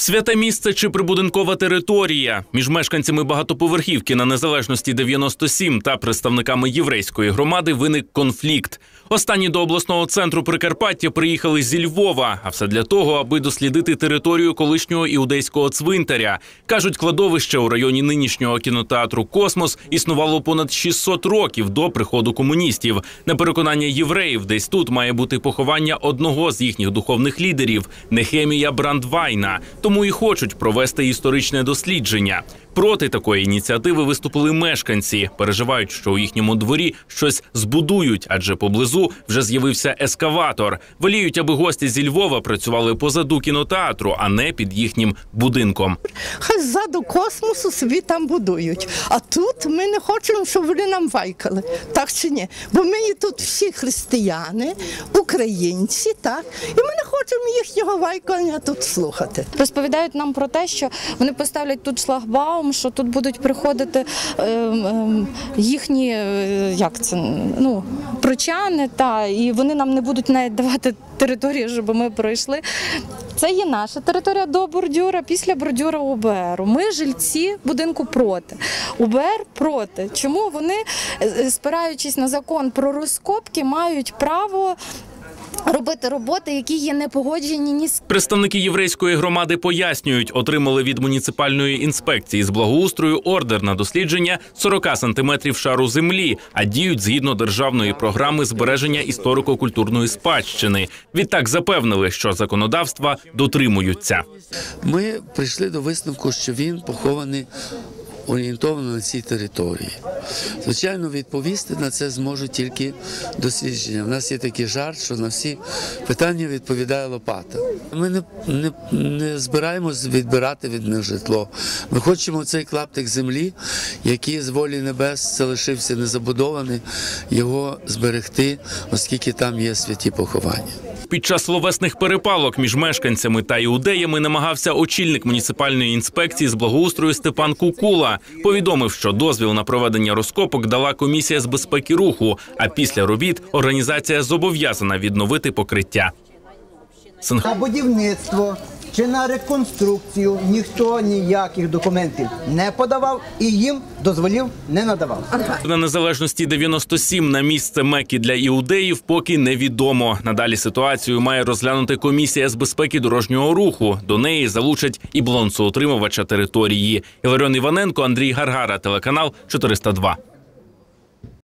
Святе місце чи прибудинкова територія між мешканцями багатоповерхівки на незалежності 97 та представниками єврейської громади виник конфлікт. Останні до обласного центру Прикарпаття приїхали зі Львова, а все для того, аби дослідити територію колишнього іудейського цвинтаря. кажуть, кладовище у районі нинішнього кінотеатру Космос існувало понад 600 років до приходу комуністів. На переконання євреїв, десь тут має бути поховання одного з їхніх духовних лідерів Нехемія Брандвайна. Тому і хочуть провести історичне дослідження. Проти такої ініціативи виступили мешканці. Переживають, що у їхньому дворі щось збудують, адже поблизу вже з'явився ескаватор. Воліють, аби гості зі Львова працювали позаду кінотеатру, а не під їхнім будинком. Хай ззаду космосу собі там будують. А тут ми не хочемо, щоб вони нам вайкали. Так чи ні? Бо ми тут всі християни, українці, так, і ми не хочемо їхнього вайкання тут слухати. Розповідають нам про те, що вони поставлять тут шлагбаум, що тут будуть приходити е, е, їхні е, як це, ну, прочани, та, і вони нам не будуть навіть давати територію, щоб ми пройшли. Це є наша територія до бордюра, після бордюра УБР. Ми жильці будинку проти. УБР проти. Чому вони, е, спираючись на закон про розкопки, мають право робити роботи, які є не погоджені ні з Представники єврейської громади пояснюють, отримали від муніципальної інспекції з благоустрою ордер на дослідження 40 сантиметрів шару землі, а діють згідно державної програми збереження історико-культурної спадщини. Відтак запевнили, що законодавства дотримуються. Ми прийшли до висновку, що він похований орієнтовано на цій території. Звичайно, відповісти на це зможуть тільки дослідження. У нас є такий жарт, що на всі питання відповідає лопата. Ми не, не, не збираємось відбирати від них житло. Ми хочемо цей клаптик землі, який з волі небес залишився незабудований, його зберегти, оскільки там є святі поховання. Під час словесних перепалок між мешканцями та іудеями намагався очільник муніципальної інспекції з благоустрою Степан Кукула. Повідомив, що дозвіл на проведення розкопок дала комісія з безпеки руху. А після робіт організація зобов'язана відновити покриття. Та будівництво чи на реконструкцію ніхто ніяких документів не подавав і їм дозволів не надавав. На незалежності 97 на місце Мекки для іудеїв поки невідомо. Надалі ситуацію має розглянути комісія з безпеки дорожнього руху. До неї залучать і балансоутримувача території. Іларіон Іваненко, Андрій Гаргара, телеканал 402.